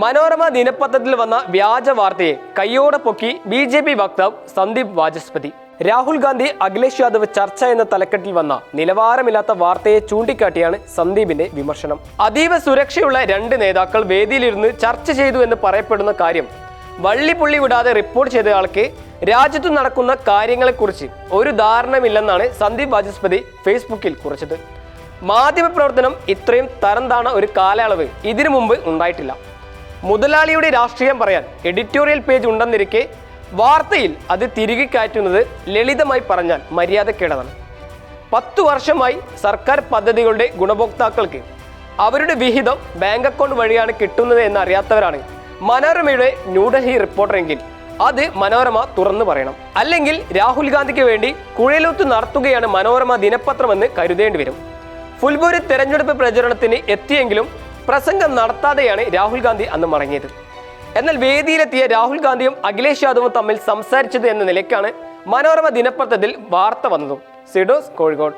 മനോരമ ദിനപത്രത്തിൽ വന്ന വ്യാജ വാർത്തയെ കയ്യോടെ പൊക്കി ബി ജെ പി വക്താവ് സന്ദീപ് വാചസ്പതി. രാഹുൽ ഗാന്ധി അഖിലേഷ് യാദവ് ചർച്ച എന്ന തലക്കെട്ടിൽ വന്ന നിലവാരമില്ലാത്ത വാർത്തയെ ചൂണ്ടിക്കാട്ടിയാണ് സന്ദീപിന്റെ വിമർശനം. അതീവ സുരക്ഷയുള്ള രണ്ട് നേതാക്കൾ വേദിയിലിരുന്ന് ചർച്ച ചെയ്തു എന്ന് പറയപ്പെടുന്ന കാര്യം വള്ളിപ്പുള്ളി വിടാതെ റിപ്പോർട്ട് ചെയ്തയാൾക്ക് രാജ്യത്ത് നടക്കുന്ന കാര്യങ്ങളെക്കുറിച്ച് ഒരു ധാരണമില്ലെന്നാണ് സന്ദീപ് വാചസ്പതി ഫേസ്ബുക്കിൽ കുറിച്ചത്. മാധ്യമപ്രവർത്തനം ഇത്രയും തരം താണ ഒരു കാലയളവ് ഇതിനു മുമ്പ് ഉണ്ടായിട്ടില്ല. മുതലാളിയുടെ രാഷ്ട്രീയം പറയാൻ എഡിറ്റോറിയൽ പേജ് ഉണ്ടെന്നിരിക്കെ വാർത്തയിൽ അത് തിരികെ കയറ്റുന്നത് ലളിതമായി പറഞ്ഞാൽ മര്യാദക്കേടതാണ് പത്തു വർഷമായി സർക്കാർ പദ്ധതികളുടെ ഗുണഭോക്താക്കൾക്ക് അവരുടെ വിഹിതം ബാങ്ക് അക്കൗണ്ട് വഴിയാണ് കിട്ടുന്നത് എന്ന് അറിയാത്തവരാണ് മനോരമയുടെ ന്യൂഡൽഹി റിപ്പോർട്ടറെങ്കിൽ അത് മനോരമ തുറന്നു പറയണം. അല്ലെങ്കിൽ രാഹുൽ ഗാന്ധിക്ക് വേണ്ടി കുഴലൂത്ത് നടത്തുകയാണ് മനോരമ ദിനപത്രമെന്ന് കരുതേണ്ടി വരും ഫുൽബൂരി തെരഞ്ഞെടുപ്പ് പ്രചരണത്തിന് എത്തിയെങ്കിലും പ്രസംഗം നടത്താതെയാണ് രാഹുൽ ഗാന്ധി അന്ന് മടങ്ങിയത്. എന്നാൽ വേദിയിലെത്തിയ രാഹുൽ ഗാന്ധിയും അഖിലേഷ് യാദവും തമ്മിൽ സംസാരിച്ചത് എന്ന നിലയ്ക്കാണ് മനോരമ ദിനപത്രത്തിൽ വാർത്ത വന്നതും. സിഡോസ് കോഴിക്കോട്.